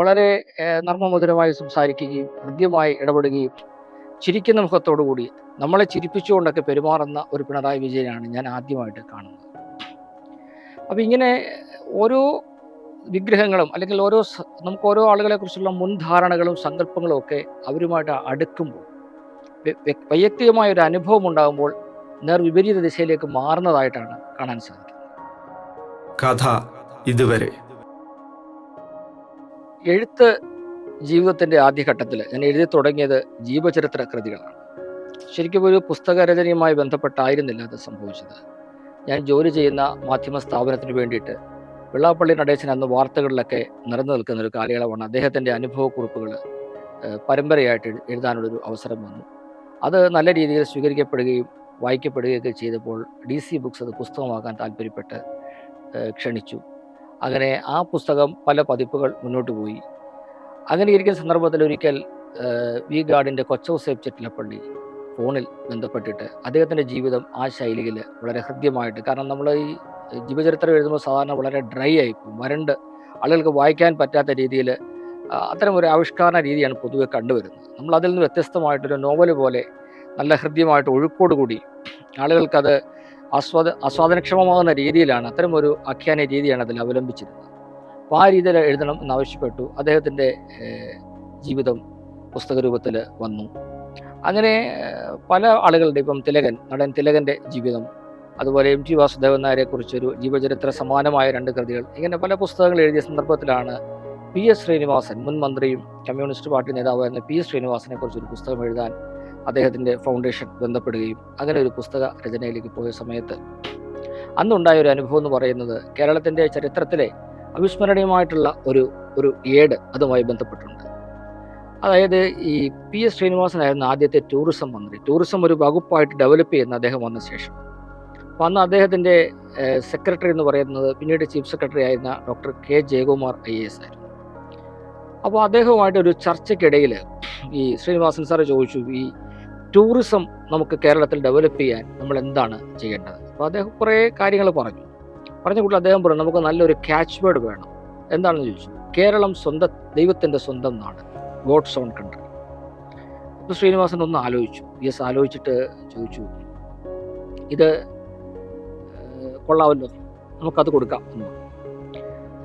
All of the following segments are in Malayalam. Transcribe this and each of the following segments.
വളരെ നർമ്മമധുരമായി സംസാരിക്കുകയും ഹൃദ്യമായി ഇടപെടുകയും ചിരിക്കുന്ന മുഖത്തോടു കൂടി നമ്മളെ ചിരിപ്പിച്ചുകൊണ്ടൊക്കെ പെരുമാറുന്ന ഒരു പിണറായി വിജയനാണ് ഞാൻ ആദ്യമായിട്ട് കാണുന്നത്. അപ്പം ഇങ്ങനെ ഓരോ വിഗ്രഹങ്ങളും അല്ലെങ്കിൽ ഓരോ നമുക്ക് ഓരോ ആളുകളെക്കുറിച്ചുള്ള മുൻധാരണകളും സങ്കല്പങ്ങളും ഒക്കെ അവരുമായിട്ട് അടുക്കുമ്പോൾ വ്യ- വ്യ- വൈയക്തികമായ ഒരു അനുഭവം ഉണ്ടാകുമ്പോൾ നേർ വിപരീത ദിശയിലേക്ക് മാറുന്നതായിട്ടാണ് കാണാൻ സാധിക്കുന്നത്. കഥ ഇതുവരെ. എഴുത്ത് ജീവിതത്തിന്റെ ആദ്യഘട്ടത്തിൽ ഞാൻ എഴുതി തുടങ്ങിയത് ജീവചരിത്ര കൃതികളാണ്. ശരിക്കും ഒരു പുസ്തകരചനയുമായി ബന്ധപ്പെട്ടായിരുന്നില്ല അത് സംഭവിച്ചത്. ഞാൻ ജോലി ചെയ്യുന്ന മാധ്യമ സ്ഥാപനത്തിന് വേണ്ടിയിട്ട് വെള്ളാപ്പള്ളി നടേശൻ അന്ന് വാർത്തകളിലൊക്കെ നിറഞ്ഞു നിൽക്കുന്ന ഒരു കാലയളവാണ് അദ്ദേഹത്തിന്റെ അനുഭവക്കുറിപ്പുകൾ പരമ്പരയായിട്ട് എഴു- എഴുതാനുള്ളൊരു അവസരം വന്നു. അത് നല്ല രീതിയിൽ സ്വീകരിക്കപ്പെടുകയും വായിക്കപ്പെടുകയൊക്കെ ചെയ്തപ്പോൾ ഡി സി ബുക്സ് അത് പുസ്തകമാക്കാൻ താല്പര്യപ്പെട്ട് ക്ഷണിച്ചു. അങ്ങനെ ആ പുസ്തകം പല പതിപ്പുകൾ മുന്നോട്ട് പോയി. അങ്ങനെ ഇരിക്കുന്ന സന്ദർഭത്തിൽ ഒരിക്കൽ വി ഗാർഡിന്റെ കൊച്ചൗസേബ് ചെറ്റിലപ്പള്ളി ഫോണിൽ ബന്ധപ്പെട്ടിട്ട് അദ്ദേഹത്തിന്റെ ജീവിതം ആ ശൈലിയിൽ വളരെ ഹൃദ്യമായിട്ട് കാരണം നമ്മൾ ഈ ജീവചരിത്രം എഴുതുമ്പോൾ സാധാരണ വളരെ ഡ്രൈ ആയി വരണ്ട് ആളുകൾക്ക് വായിക്കാൻ പറ്റാത്ത രീതിയിൽ അത്തരം ഒരു ആവിഷ്കാരണ രീതിയാണ് പൊതുവെ കണ്ടുവരുന്നത്. നമ്മൾ അതിൽ നിന്ന് വ്യത്യസ്തമായിട്ടൊരു നോവൽ പോലെ നല്ല ഹൃദ്യമായിട്ട് ഒഴുക്കോടുകൂടി ആളുകൾക്കത് ആസ്വാദ ആസ്വാദനക്ഷമമാകുന്ന രീതിയിലാണ് അത്തരം ഒരു ആഖ്യാന രീതിയാണ് അതിൽ അവലംബിച്ചിരുന്നത്. അപ്പോൾ ആ രീതിയിൽ എഴുതണം എന്നാവശ്യപ്പെട്ടു അദ്ദേഹത്തിന്റെ ജീവിതം പുസ്തക രൂപത്തിൽ വന്നു. അങ്ങനെ പല ആളുകളുടെ ഇപ്പം തിലകൻ നടൻ തിലകന്റെ ജീവിതം അതുപോലെ എം ടി വാസുദേവൻ നായരെ കുറിച്ചൊരു ജീവചരിത്ര സമാനമായ രണ്ട് കൃതികൾ ഇങ്ങനെ പല പുസ്തകങ്ങൾ എഴുതിയ സന്ദർഭത്തിലാണ് പി എസ് ശ്രീനിവാസൻ മുൻ മന്ത്രിയും കമ്മ്യൂണിസ്റ്റ് പാർട്ടി നേതാവായിരുന്ന പി എസ് ശ്രീനിവാസനെ കുറിച്ചൊരു പുസ്തകം എഴുതാൻ അദ്ദേഹത്തിന്റെ ഫൗണ്ടേഷൻ ബന്ധപ്പെടുകയും അങ്ങനെ ഒരു പുസ്തക രചനയിലേക്ക് പോയ സമയത്ത് അന്നുണ്ടായ ഒരു അനുഭവം എന്ന് പറയുന്നത് കേരളത്തിന്റെ ചരിത്രത്തിലെ അവിസ്മരണീയമായിട്ടുള്ള ഒരു ഒരു ഏട് അതുമായി ബന്ധപ്പെട്ടിട്ടുണ്ട്. അതായത് ഈ പി എസ് ശ്രീനിവാസനായിരുന്നു ആദ്യത്തെ ടൂറിസം മന്ത്രി. ടൂറിസം ഒരു വകുപ്പായിട്ട് ഡെവലപ്പ് ചെയ്യുന്ന അദ്ദേഹം വന്ന ശേഷം. അപ്പോൾ അന്ന് അദ്ദേഹത്തിന്റെ സെക്രട്ടറി എന്ന് പറയുന്നത് പിന്നീട് ചീഫ് സെക്രട്ടറി ആയിരുന്ന doctor K Jayakumar I A S ആയിരുന്നു. അപ്പോൾ അദ്ദേഹവുമായിട്ട് ഒരു ചർച്ചയ്ക്കിടയിൽ ഈ ശ്രീനിവാസൻ സാറ് ചോദിച്ചു ഈ ടൂറിസം നമുക്ക് കേരളത്തിൽ ഡെവലപ്പ് ചെയ്യാൻ നമ്മൾ എന്താണ് ചെയ്യേണ്ടത്? അപ്പോൾ അദ്ദേഹം കുറേ കാര്യങ്ങൾ പറഞ്ഞു. പറഞ്ഞ കൂട്ടിൽ അദ്ദേഹം പറഞ്ഞു നമുക്ക് നല്ലൊരു ക്യാച്ച് വേർഡ് വേണം. എന്താണെന്ന് ചോദിച്ചു? കേരളം സ്വന്തം ദൈവത്തിന്റെ സ്വന്തം നാട്. ഗോഡ്സ് ഓൺ കൺട്രി അപ്പോൾ ശ്രീനിവാസൻ ഒന്ന് ആലോചിച്ചു. യെസ് ആലോചിച്ചിട്ട് ചോദിച്ചു. ഇത് കൊള്ളാമല്ലോ. നമുക്കത് കൊടുക്കാം എന്ന്.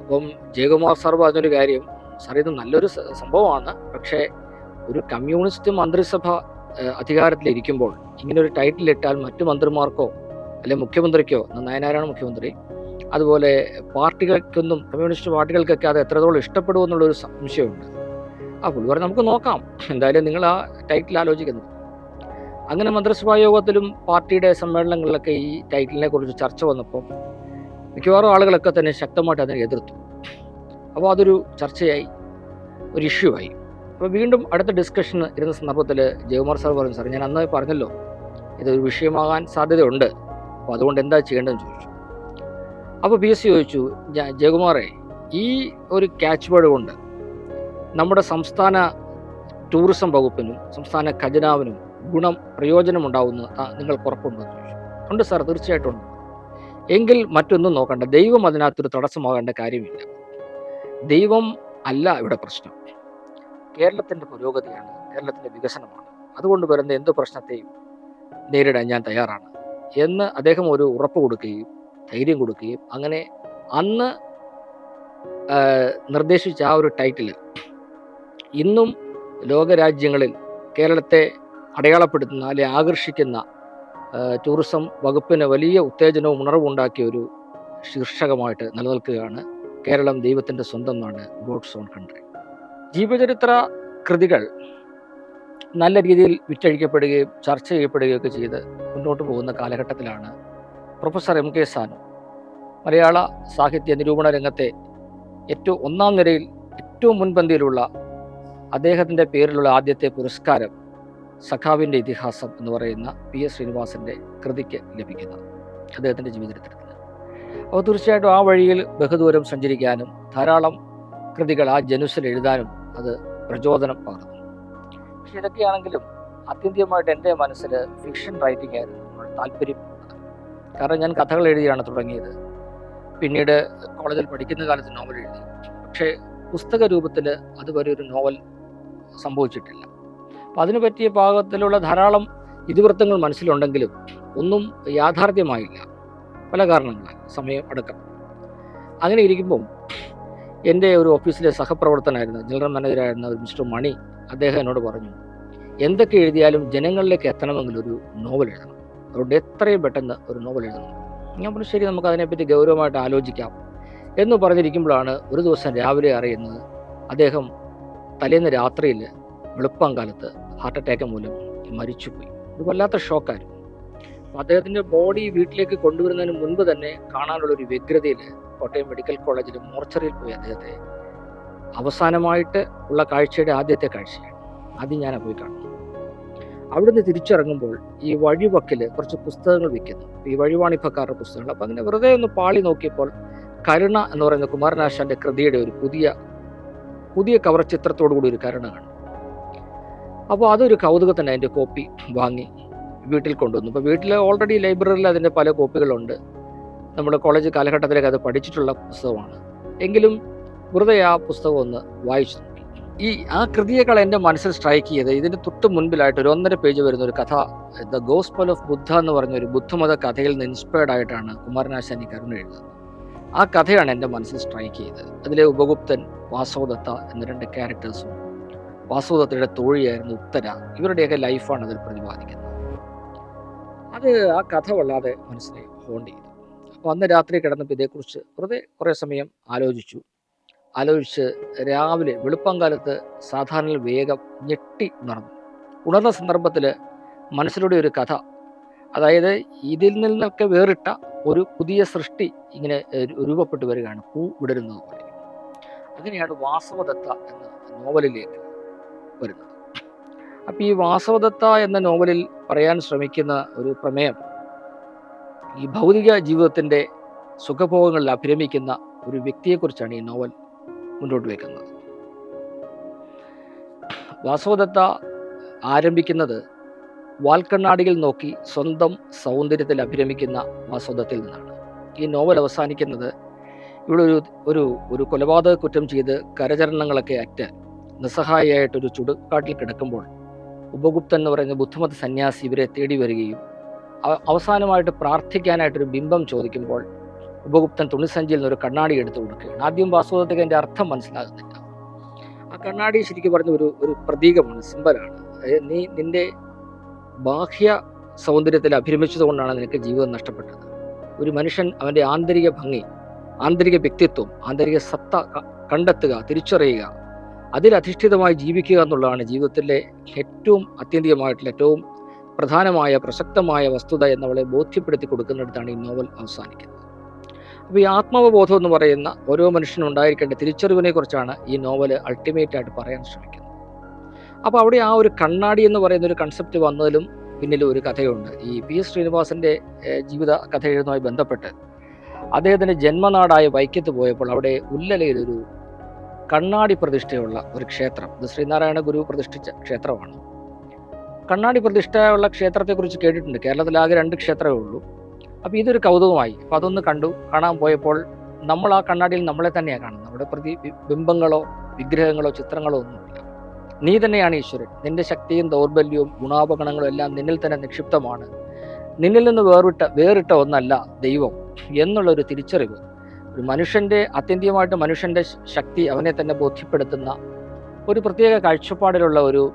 അപ്പം ജയകുമാർ സാർ പറഞ്ഞൊരു കാര്യം സാർ ഇത് നല്ലൊരു സംഭവമാണ്. പക്ഷേ ഒരു കമ്മ്യൂണിസ്റ്റ് മന്ത്രിസഭ അധികാരത്തിലിരിക്കുമ്പോൾ ഇങ്ങനെ ഒരു ടൈറ്റിൽ ഇട്ടാൽ മറ്റു മന്ത്രിമാർക്കോ അല്ലെ മുഖ്യമന്ത്രിക്കോ നയനാരായണ മുഖ്യമന്ത്രി അതുപോലെ പാർട്ടികൾക്കൊന്നും കമ്മ്യൂണിസ്റ്റ് പാർട്ടികൾക്കൊക്കെ അത് എത്രത്തോളം ഇഷ്ടപ്പെടുമോ എന്നുള്ളൊരു സംശയമുണ്ട്. ആ പുള്ളി പറഞ്ഞു നമുക്ക് നോക്കാം. എന്തായാലും നിങ്ങൾ ആ ടൈറ്റിൽ ആലോചിക്കുന്നു. അങ്ങനെ മന്ത്രിസഭാ യോഗത്തിലും പാർട്ടിയുടെ സമ്മേളനങ്ങളിലൊക്കെ ഈ ടൈറ്റിലിനെ കുറിച്ച് ചർച്ച വന്നപ്പോൾ മിക്കവാറും ആളുകളൊക്കെ തന്നെ ശക്തമായിട്ട് അതിനെ എതിർത്തു. അപ്പോൾ അതൊരു ചർച്ചയായി ഒരു ഇഷ്യൂ ആയി. അപ്പോൾ വീണ്ടും അടുത്ത ഡിസ്കഷൻ ഇരുന്ന സന്ദർഭത്തിൽ ജയകുമാർ സാർ പറഞ്ഞു സാർ ഞാൻ അന്ന് പറഞ്ഞല്ലോ ഇതൊരു വിഷയമാകാൻ സാധ്യതയുണ്ട്. അപ്പോൾ അതുകൊണ്ട് എന്താ ചെയ്യേണ്ടതെന്ന് ചോദിച്ചു. അപ്പോൾ പി എസ് സി ചോദിച്ചു "ജ- ജയകുമാറെ ഈ ഒരു ക്യാച്ച് വേർഡ് കൊണ്ട് നമ്മുടെ സംസ്ഥാന ടൂറിസം വകുപ്പിനും സംസ്ഥാന ഖജനാവിനും ഗുണം പ്രയോജനമുണ്ടാവുന്ന നിങ്ങൾ ഉറപ്പുണ്ടെന്ന് ചോദിച്ചു. ഉണ്ട് സാർ തീർച്ചയായിട്ടും ഉണ്ട്. എങ്കിൽ മറ്റൊന്നും നോക്കണ്ട. ദൈവം അതിനകത്തൊരു തടസ്സമാകേണ്ട കാര്യമില്ല. ദൈവം അല്ല ഇവിടെ പ്രശ്നം. കേരളത്തിന്റെ പുരോഗതിയാണ് കേരളത്തിന്റെ വികസനമാണ്. അതുകൊണ്ട് വരുന്ന എന്ത് പ്രശ്നത്തെയും നേരിടാൻ ഞാൻ തയ്യാറാണ് എന്ന് അദ്ദേഹം ഒരു ഉറപ്പ് കൊടുക്കുകയും ധൈര്യം കൊടുക്കുകയും അങ്ങനെ അന്ന് നിർദ്ദേശിച്ച ആ ഒരു ടൈറ്റിൽ ഇന്നും ലോകരാജ്യങ്ങളിൽ കേരളത്തെ അടയാളപ്പെടുത്തുന്ന അല്ലെ ആകർഷിക്കുന്ന ടൂറിസം വകുപ്പിന് വലിയ ഉത്തേജനവും ഉണർവും ഉണ്ടാക്കിയ ഒരു ശീർഷകമായിട്ട് നിലനിൽക്കുകയാണ് കേരളം ദൈവത്തിന്റെ സ്വന്തം നാട് ഗോഡ്സ് ഓൺ കൺട്രി. ജീവചരിത്ര കൃതികൾ നല്ല രീതിയിൽ വിറ്റഴിക്കപ്പെടുകയും ചർച്ച ചെയ്യപ്പെടുകയും ഒക്കെ ചെയ്ത് മുന്നോട്ട് പോകുന്ന കാലഘട്ടത്തിലാണ് പ്രൊഫസർ എം കെ സാനു. മലയാള സാഹിത്യ നിരൂപണ രംഗത്തെ ഏറ്റവും ഒന്നാം നിരയിൽ ഏറ്റവും മുൻപന്തിയിലുള്ള അദ്ദേഹത്തിന്റെ പേരിലുള്ള ആദ്യത്തെ പുരസ്കാരം സഖാവിന്റെ ഇതിഹാസം എന്ന് പറയുന്ന പി എസ് ശ്രീനിവാസന്റെ കൃതിക്ക് ലഭിക്കുന്നത് അദ്ദേഹത്തിന്റെ ജീവിതത്തിൽ അപ്പോൾ തീർച്ചയായിട്ടും ആ വഴിയിൽ ബഹുദൂരം സഞ്ചരിക്കാനും ധാരാളം കൃതികൾ ആ ജനുസിൽ എഴുതാനും അത് പ്രചോദനം പകർന്നു പക്ഷെ ഇതൊക്കെയാണെങ്കിലും ആത്യന്തികമായിട്ട് എന്റെ മനസ്സിൽ ഫിക്ഷൻ റൈറ്റിംഗ് ആയിരുന്നു. താല്പര്യം കാരണം ഞാൻ കഥകൾ എഴുതിയാണ് തുടങ്ങിയത്. പിന്നീട് കോളേജിൽ പഠിക്കുന്ന കാലത്ത് നോവൽ എഴുതി. പക്ഷേ പുസ്തക രൂപത്തിൽ അതുവരെ ഒരു നോവൽ സംഭവിച്ചിട്ടില്ല. അപ്പം അതിനു പറ്റിയ പാകത്തിലുള്ള ധാരാളം ഇതിവൃത്തങ്ങൾ മനസ്സിലുണ്ടെങ്കിലും ഒന്നും യാഥാർത്ഥ്യമായില്ല. പല കാരണങ്ങളാൽ സമയം അടക്കം അങ്ങനെ ഇരിക്കുമ്പോൾ എന്റെ ഒരു ഓഫീസിലെ സഹപ്രവർത്തനായിരുന്ന ജനറൽ മാനേജറായിരുന്ന ഒരു മിസ്റ്റർ മണി അദ്ദേഹം എന്നോട് പറഞ്ഞു എന്തൊക്കെ എഴുതിയാലും ജനങ്ങളിലേക്ക് എത്തണമെങ്കിൽ ഒരു നോവൽ എഴുതണം. അതുകൊണ്ട് എത്രയും പെട്ടെന്ന് ഒരു നോവൽ എഴുതണം. ഞാൻ പറഞ്ഞു ശരി നമുക്ക് അതിനെപ്പറ്റി ഗൗരവമായിട്ട് ആലോചിക്കാം. എന്ന് പറഞ്ഞിരിക്കുമ്പോഴാണ് ഒരു ദിവസം രാവിലെ അറിയുന്നത് അദ്ദേഹം തലേന്ന് രാത്രിയിൽ വെളുപ്പം കാലത്ത് ഹാർട്ട് അറ്റാക്ക് മൂലം മരിച്ചുപോയി. ഇത് വല്ലാത്ത ഷോക്കായിരുന്നു. അദ്ദേഹത്തിന്റെ ബോഡി വീട്ടിലേക്ക് കൊണ്ടുവരുന്നതിന് മുൻപ് തന്നെ കാണാനുള്ള ഒരു വ്യഗ്രതയിൽ കോട്ടയം മെഡിക്കൽ കോളേജിലെ മോർച്ചറിയിൽ പോയി അദ്ദേഹത്തെ അവസാനമായിട്ട് ഉള്ള കാഴ്ചയുടെ ആദ്യത്തെ കാഴ്ചയാണ്. ആദ്യം ഞാൻ പോയി കാണുന്നു അവിടുന്ന് തിരിച്ചിറങ്ങുമ്പോൾ ഈ വഴിവക്കിൽ കുറച്ച് പുസ്തകങ്ങൾ വിൽക്കുന്നു. ഈ വഴിവാണിപ്പക്കാരുടെ പുസ്തകങ്ങൾ. അപ്പം അങ്ങനെ വെറുതെ ഒന്ന് പാളി നോക്കിയപ്പോൾ കരുണ എന്ന് പറയുന്ന കുമാരനാശാന്റെ കൃതിയുടെ ഒരു പുതിയ പുതിയ കവർ ചിത്രത്തോടു കൂടി ഒരു കരുണ കണ്ടു അപ്പോൾ അതൊരു കൗതുകത്തിന് അതിന്റെ കോപ്പി വാങ്ങി വീട്ടിൽ കൊണ്ടുവന്നു. ഇപ്പോൾ വീട്ടിൽ ഓൾറെഡി ലൈബ്രറിയിൽ അതിന്റെ പല കോപ്പികളുണ്ട്. നമ്മുടെ കോളേജ് കാലഘട്ടത്തിലേക്ക് അത് പഠിച്ചിട്ടുള്ള പുസ്തകമാണ്. എങ്കിലും വെറുതെ ആ പുസ്തകം ഒന്ന് വായിച്ചു നോക്കി. ഈ ആ കൃതിയേക്കാൾ എന്റെ മനസ്സിൽ സ്ട്രൈക്ക് ചെയ്ത് ഇതിന് തൊട്ട് മുൻപിലായിട്ട് ഒരു ഒന്നര പേജ് വരുന്ന ഒരു കഥ ദ ഗോസ്പൽ ഓഫ് ബുദ്ധ എന്ന് പറഞ്ഞ ഒരു ബുദ്ധമത കഥയിൽ നിന്ന് ഇൻസ്പയർഡ് ആയിട്ടാണ് കുമാരനാശാൻ ഈ കരുണ എഴുതുന്നത്. ആ കഥയാണ് എന്റെ മനസ്സിൽ സ്ട്രൈക്ക് ചെയ്തത് അതിലെ ഉപഗുപ്തൻ വാസവദത്ത എന്ന രണ്ട് ക്യാരക്ടേഴ്സും വാസവദത്തയുടെ തോഴിയായിരുന്നു ഉത്തര ഇവരുടെയൊക്കെ ലൈഫാണ് അതിൽ പ്രതിപാദിക്കുന്നത്. അത് ആ കഥ വല്ലാതെ മനസ്സിനെ ഹോണ്ട് ചെയ്തു അപ്പോൾ അന്ന് രാത്രി കിടന്നപ്പോൾ ഇതേക്കുറിച്ച് വെറുതെ കുറേ സമയം ആലോചിച്ചു. ആലോചിച്ച് രാവിലെ വെളുപ്പംകാലത്ത് സാധാരണ വേഗം ഞെട്ടി ഉണർന്നു. ഉണർന്ന സന്ദർഭത്തിൽ മനസ്സിലൂടെ ഒരു കഥ അതായത് ഇതിൽ നിന്നൊക്കെ വേറിട്ട ഒരു പുതിയ സൃഷ്ടി ഇങ്ങനെ രൂപപ്പെട്ടു വരികയാണ് പൂ വിടരുന്നത് പോലെ. അങ്ങനെയാണ് വാസവദത്ത എന്ന നോവലിലേക്ക് വരുന്നത്. അപ്പം ഈ വാസവദത്ത എന്ന നോവലിൽ പറയാൻ ശ്രമിക്കുന്ന ഒരു പ്രമേയം ഈ ഭൗതിക ജീവിതത്തിന്റെ സുഖഭോഗങ്ങളിൽ അഭിരമിക്കുന്ന ഒരു വ്യക്തിയെക്കുറിച്ചാണ് ഈ നോവൽ മുന്നോട്ട് വയ്ക്കുന്നത്. വാസവദത്ത ആരംഭിക്കുന്നത് വാൽക്കണ്ണാടിയിൽ നോക്കി സ്വന്തം സൗന്ദര്യത്തിൽ അഭിരമിക്കുന്ന വാസവദത്തിൽ നിന്നാണ്. ഈ നോവൽ അവസാനിക്കുന്നത് ഇവിടെ ഒരു ഒരു ഒരു കൊലപാതക കുറ്റം ചെയ്ത് കരചരണങ്ങളൊക്കെ അറ്റ് നിസ്സഹായിയായിട്ടൊരു ചുടുകാട്ടിൽ കിടക്കുമ്പോൾ ഉപഗുപ്തൻ എന്ന് പറയുന്ന ബുദ്ധമത സന്യാസി ഇവരെ തേടി വരികയും അവസാനമായിട്ട് പ്രാർത്ഥിക്കാനായിട്ടൊരു ബിംബം ചോദിക്കുമ്പോൾ ഉപഗുപ്തൻ തുണിസഞ്ചിയിൽ നിന്ന് ഒരു കണ്ണാടി എടുത്തു കൊടുക്കുകയാണ്. ആദ്യം വാസ്തവത്തിൽ അതിന്റെ അർത്ഥം മനസ്സിലാകുന്നില്ല. ആ കണ്ണാടി ശരിക്കും പറഞ്ഞ ഒരു ഒരു പ്രതീകമാണ് സിമ്പലാണ്. നീ നിന്റെ ബാഹ്യ സൗന്ദര്യത്തിൽ അഭിരമിച്ചതുകൊണ്ടാണ് നിനക്ക് ജീവിതം നഷ്ടപ്പെട്ടത്. ഒരു മനുഷ്യൻ അവന്റെ ആന്തരിക ഭംഗി ആന്തരിക വ്യക്തിത്വം ആന്തരിക സത്ത കണ്ടെത്തുക തിരിച്ചറിയുക അതിലധിഷ്ഠിതമായി ജീവിക്കുക എന്നുള്ളതാണ് ജീവിതത്തിലെ ഏറ്റവും അത്യന്തികമായിട്ടുള്ള ഏറ്റവും പ്രധാനമായ പ്രസക്തമായ വസ്തുത എന്നവളെ ബോധ്യപ്പെടുത്തി കൊടുക്കുന്നിടത്താണ് ഈ നോവൽ അവസാനിക്കുന്നത്. അപ്പോൾ ഈ ആത്മവബോധം എന്ന് പറയുന്ന ഓരോ മനുഷ്യനും ഉണ്ടായിരിക്കേണ്ട തിരിച്ചറിവിനെ കുറിച്ചാണ് ഈ നോവൽ അൾട്ടിമേറ്റ് ആയിട്ട് പറയാൻ ശ്രമിക്കുന്നത്. അപ്പോൾ അവിടെ ആ ഒരു കണ്ണാടി എന്ന് പറയുന്ന ഒരു കൺസെപ്റ്റ് വന്നതിലും പിന്നിൽ ഒരു കഥയുണ്ട്. ഈ പി എസ് ശ്രീനിവാസന്റെ ജീവിത കഥ എഴുതുന്നതുമായി ബന്ധപ്പെട്ട് അദ്ദേഹത്തിന്റെ ജന്മനാടായ വൈക്കത്ത് പോയപ്പോൾ അവിടെ ഉല്ലലയിലൊരു കണ്ണാടി പ്രതിഷ്ഠയുള്ള ഒരു ക്ഷേത്രം ഇത് ശ്രീനാരായണ ഗുരു പ്രതിഷ്ഠിച്ച ക്ഷേത്രമാണ്. കണ്ണാടി പ്രതിഷ്ഠയുള്ള ക്ഷേത്രത്തെക്കുറിച്ച് കേട്ടിട്ടുണ്ട്. കേരളത്തിൽ ആകെ രണ്ട് ക്ഷേത്രമേ ഉള്ളൂ. അപ്പോൾ ഇതൊരു കൗതുകമായി. അപ്പോൾ അതൊന്ന് കണ്ടു. കാണാൻ പോയപ്പോൾ നമ്മൾ ആ കണ്ണാടിയിൽ നമ്മളെ തന്നെയാണ് കാണുന്നത്. നമ്മുടെ പ്രതി ബിംബങ്ങളോ വിഗ്രഹങ്ങളോ ചിത്രങ്ങളോ ഒന്നുമില്ല നീ തന്നെയാണ് ഈശ്വരൻ. നിന്റെ ശക്തിയും ദൗർബല്യവും ഗുണാപകണങ്ങളും എല്ലാം നിന്നിൽ തന്നെ നിക്ഷിപ്തമാണ്. നിന്നിൽ നിന്ന് വേറിട്ട വേറിട്ട ഒന്നല്ല ദൈവം എന്നുള്ളൊരു തിരിച്ചറിവ്. ഒരു മനുഷ്യന്റെ ആത്യന്തികമായിട്ട് മനുഷ്യന്റെ ശക്തി അവനെ തന്നെ ബോധ്യപ്പെടുത്തുന്ന ഒരു പ്രത്യേക കാഴ്ചപ്പാടിലുള്ള ഒരു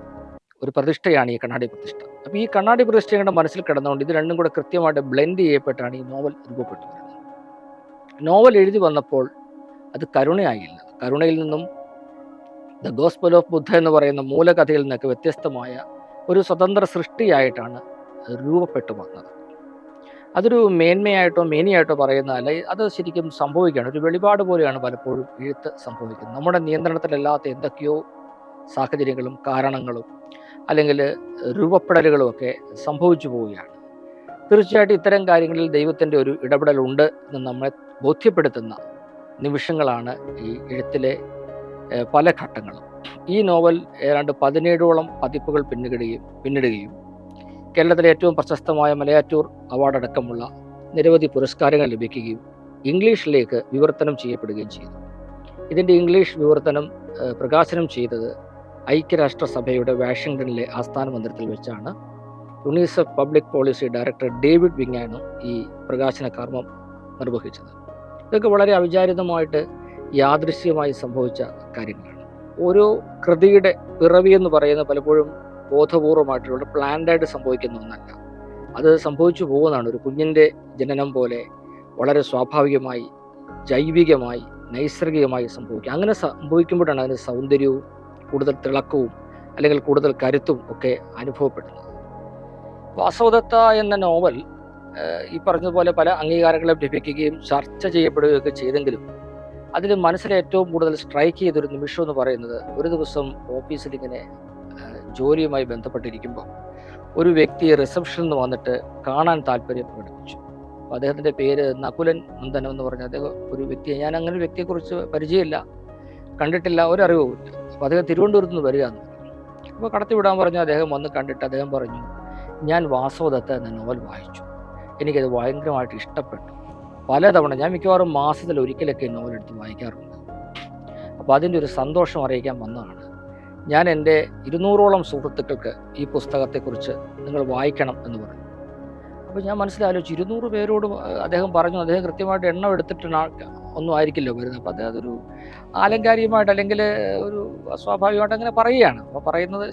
ഒരു പ്രതിഷ്ഠയാണ് ഈ കണ്ണാടി പ്രതിഷ്ഠ. അപ്പോൾ ഈ കണ്ണാടി പ്രതിഷ്ഠയുടെ മനസ്സിൽ കിടന്നുകൊണ്ട് ഇത് രണ്ടും കൂടെ കൃത്യമായിട്ട് ബ്ലെൻഡ് ചെയ്യപ്പെട്ടാണ് ഈ നോവൽ രൂപപ്പെട്ടു നോവൽ എഴുതി വന്നപ്പോൾ അത് കരുണയായില്ല. കരുണയിൽ നിന്നും ദ ഗോസ്പൽ ഓഫ് ബുദ്ധ എന്ന് പറയുന്ന മൂലകഥയിൽ നിന്നൊക്കെ വ്യത്യസ്തമായ ഒരു സ്വതന്ത്ര സൃഷ്ടിയായിട്ടാണ് രൂപപ്പെട്ടു വന്നത്. അതൊരു മേന്മയായിട്ടോ മേനിയായിട്ടോ പറയുന്നതല്ല അത് ശരിക്കും സംഭവിക്കുകയാണ്. ഒരു വെളിപാട് പോലെയാണ് പലപ്പോഴും എഴുത്ത് സംഭവിക്കുന്നത്. നമ്മുടെ നിയന്ത്രണത്തിലല്ലാത്ത എന്തൊക്കെയോ സാഹചര്യങ്ങളും കാരണങ്ങളും അല്ലെങ്കിൽ രൂപപ്പെടലുകളുമൊക്കെ സംഭവിച്ചു പോവുകയാണ്. തീർച്ചയായിട്ടും ഇത്തരം കാര്യങ്ങളിൽ ദൈവത്തിന്റെ ഒരു ഇടപെടലുണ്ട് എന്ന് നമ്മളെ ബോധ്യപ്പെടുത്തുന്ന നിമിഷങ്ങളാണ് ഈ എഴുത്തിലെ പല ഘട്ടങ്ങളും. ഈ നോവൽ ഏതാണ്ട് പതിനേഴോളം പതിപ്പുകൾ പിന്നിടുകയും പിന്നിടുകയും കേരളത്തിലെ ഏറ്റവും പ്രശസ്തമായ മലയാറ്റൂർ അവാർഡടക്കമുള്ള നിരവധി പുരസ്കാരങ്ങൾ ലഭിക്കുകയും ഇംഗ്ലീഷിലേക്ക് വിവർത്തനം ചെയ്യപ്പെടുകയും ചെയ്തു. ഇതിന്റെ ഇംഗ്ലീഷ് വിവർത്തനം പ്രകാശനം ചെയ്തത് ഐക്യരാഷ്ട്രസഭയുടെ വാഷിങ്ടണിലെ ആസ്ഥാന മന്ദിരത്തിൽ വെച്ചാണ് UNICEF public policy director David വിങ്ങാനും ഈ പ്രകാശന കർമ്മം നിർവഹിച്ചത്. ഇതൊക്കെ വളരെ അവിചാരിതമായിട്ട് യാദൃശ്യമായി സംഭവിച്ച കാര്യങ്ങളാണ്. ഓരോ കൃതിയുടെ പിറവി എന്ന് പറയുന്നത് പലപ്പോഴും ബോധപൂർവമായിട്ടുള്ള പ്ലാൻഡായിട്ട് സംഭവിക്കുന്ന ഒന്നല്ല. അത് സംഭവിച്ചു പോകുന്നതാണ്. ഒരു കുഞ്ഞിന്റെ ജനനം പോലെ വളരെ സ്വാഭാവികമായി ജൈവികമായി നൈസർഗികമായി സംഭവിക്കുക. അങ്ങനെ സംഭവിക്കുമ്പോഴാണ് അതിന്റെ സൗന്ദര്യവും കൂടുതൽ തിളക്കവും അല്ലെങ്കിൽ കൂടുതൽ കരുത്തും ഒക്കെ അനുഭവപ്പെടുന്നത്. വാസവദത്ത എന്ന നോവൽ ഈ പറഞ്ഞതുപോലെ പല അംഗീകാരങ്ങളും ലഭിക്കുകയും ചർച്ച ചെയ്യപ്പെടുകയൊക്കെ ചെയ്തെങ്കിലും അതിൽ മനസ്സിൽ ഏറ്റവും കൂടുതൽ സ്ട്രൈക്ക് ചെയ്തൊരു നിമിഷം എന്ന് പറയുന്നത് ഒരു ദിവസം ഓഫീസിൽ ഇങ്ങനെ ജോലിയുമായി ബന്ധപ്പെട്ടിരിക്കുമ്പോൾ ഒരു വ്യക്തി റിസപ്ഷനിൽ നിന്ന് വന്നിട്ട് കാണാൻ താല്പര്യം പ്രകടിപ്പിച്ചു. അപ്പോൾ അദ്ദേഹത്തിന്റെ പേര് നകുലൻ നന്ദനം എന്ന് പറഞ്ഞ അദ്ദേഹം ഒരു വ്യക്തിയെ ഞാൻ അങ്ങനെ ഒരു വ്യക്തിയെക്കുറിച്ച് പരിചയമില്ല കണ്ടിട്ടില്ല ഒരറിവുമില്ല അപ്പോൾ അദ്ദേഹം തിരുവനന്തപുരത്ത് നിന്ന് വരിക എന്ന് അപ്പോൾ കടത്തിവിടാൻ പറഞ്ഞു അദ്ദേഹം വന്ന് കണ്ടിട്ട് അദ്ദേഹം പറഞ്ഞു ഞാൻ വാസവദത്ത എന്ന നോവൽ വായിച്ചു. എനിക്കത് ഭയങ്കരമായിട്ട് ഇഷ്ടപ്പെട്ടു. പലതവണ ഞാൻ മിക്കവാറും മാസത്തിൽ ഒരിക്കലൊക്കെ ഈ നോവൽ എടുത്ത് വായിക്കാറുണ്ട്. അപ്പോൾ അതിന്റെ ഒരു സന്തോഷം അറിയിക്കാൻ വന്നതാണ്. ഞാൻ എന്റെ ഇരുന്നൂറോളം സുഹൃത്തുക്കൾക്ക് ഈ പുസ്തകത്തെക്കുറിച്ച് നിങ്ങൾ വായിക്കണം എന്ന് പറഞ്ഞു. അപ്പോൾ ഞാൻ മനസ്സിലാലോചിച്ചു. ഇരുന്നൂറ് പേരോട് അദ്ദേഹം പറഞ്ഞു അദ്ദേഹം കൃത്യമായിട്ട് എണ്ണം എടുത്തിട്ട് ഒന്നും ആയിരിക്കില്ല വരുന്നത്. അപ്പോൾ അദ്ദേഹം അതൊരു ആലങ്കാരികമായിട്ട് അല്ലെങ്കിൽ ഒരു സ്വാഭാവികമായിട്ട് അങ്ങനെ പറയുകയാണ്. അപ്പോൾ പറയുന്നത്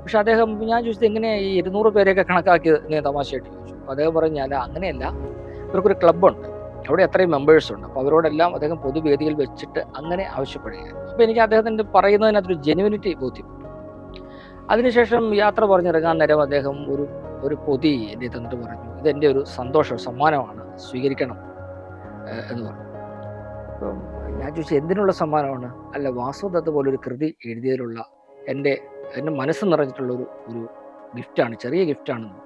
പക്ഷേ അദ്ദേഹം ഞാൻ ചോദിച്ചത് എങ്ങനെ ഈ ഇരുന്നൂറ് പേരെയൊക്കെ കണക്കാക്കിയത് ഇങ്ങനെ തമാശയായിട്ട് ചോദിച്ചു. അപ്പോൾ അദ്ദേഹം പറഞ്ഞു ഞാൻ അങ്ങനെയല്ല. ഇവർക്കൊരു ക്ലബ്ബുണ്ട്. അവിടെ എത്രയും മെമ്പേഴ്സ് ഉണ്ട്. അപ്പോൾ അവരോടെല്ലാം അദ്ദേഹം പൊതുവേദിയിൽ വെച്ചിട്ട് അങ്ങനെ ആവശ്യപ്പെടുകയാണ് അപ്പോൾ എനിക്ക് അദ്ദേഹത്തിന്റെ പറയുന്നതിനകത്തൊരു ജെനുവിനിറ്റി ബോധ്യപ്പെട്ടു. അതിനുശേഷം യാത്ര പറഞ്ഞിറങ്ങാൻ നേരം അദ്ദേഹം ഒരു ഒരു പൊതി എന്റെ തന്നിട്ട് പറഞ്ഞു. ഇതെന്റെ ഒരു സന്തോഷം സമ്മാനമാണ്. സ്വീകരിക്കണം എന്ന് പറഞ്ഞു. അപ്പം ഞാൻ ചോദിച്ചു എന്തിനുള്ള സമ്മാനമാണ്? അല്ല വാസുദത്ത് പോലൊരു കൃതി എഴുതിയതിലുള്ള എന്റെ എന്റെ മനസ്സ് നിറഞ്ഞിട്ടുള്ള ഒരു ഒരു ഗിഫ്റ്റാണ് ചെറിയ ഗിഫ്റ്റാണെന്ന്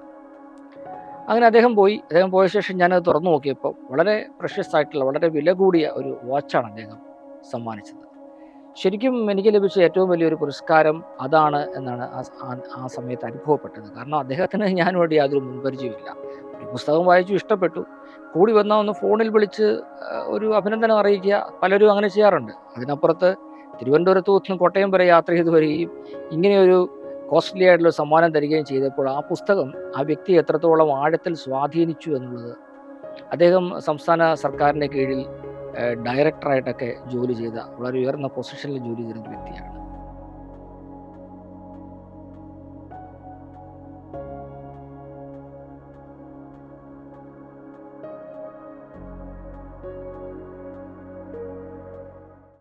അങ്ങനെ അദ്ദേഹം പോയി. അദ്ദേഹം പോയ ശേഷം ഞാനത് തുറന്നു നോക്കിയപ്പോൾ വളരെ പ്രഷ്യസ് ആയിട്ടുള്ള വളരെ വില കൂടിയ ഒരു വാച്ചാണ് അദ്ദേഹം സമ്മാനിച്ചത്. ശരിക്കും എനിക്ക് ലഭിച്ച ഏറ്റവും വലിയൊരു പുരസ്കാരം അതാണ് എന്നാണ് ആ സമയത്ത് അനുഭവപ്പെട്ടത്. കാരണം അദ്ദേഹത്തിന് ഞാനുമായിട്ട് യാതൊരു മുൻപരിചയമില്ല ഒരു പുസ്തകം വായിച്ചു ഇഷ്ടപ്പെട്ടു. കൂടി വന്നാൽ ഒന്ന് ഫോണിൽ വിളിച്ച് ഒരു അഭിനന്ദനം അറിയിക്കുക. പലരും അങ്ങനെ ചെയ്യാറുണ്ട്. അതിനപ്പുറത്ത് തിരുവനന്തപുരത്ത് നിന്ന് കോട്ടയം വരെ യാത്ര ചെയ്ത് വരികയും ഇങ്ങനെയൊരു കോസ്റ്റ്ലി ആയിട്ടുള്ള സമ്മാനം തരികയും ചെയ്തപ്പോൾ ആ പുസ്തകം ആ വ്യക്തി എത്രത്തോളം ആഴത്തിൽ സ്വാധീനിച്ചു എന്നുള്ളത് അദ്ദേഹം സംസ്ഥാന സർക്കാരിന്റെ കീഴിൽ ഡയറക്ടറായിട്ടൊക്കെ ജോലി ചെയ്ത വളരെ ഉയർന്ന പൊസിഷനിൽ ജോലി ചെയ്ത ഒരു വ്യക്തിയാണ്.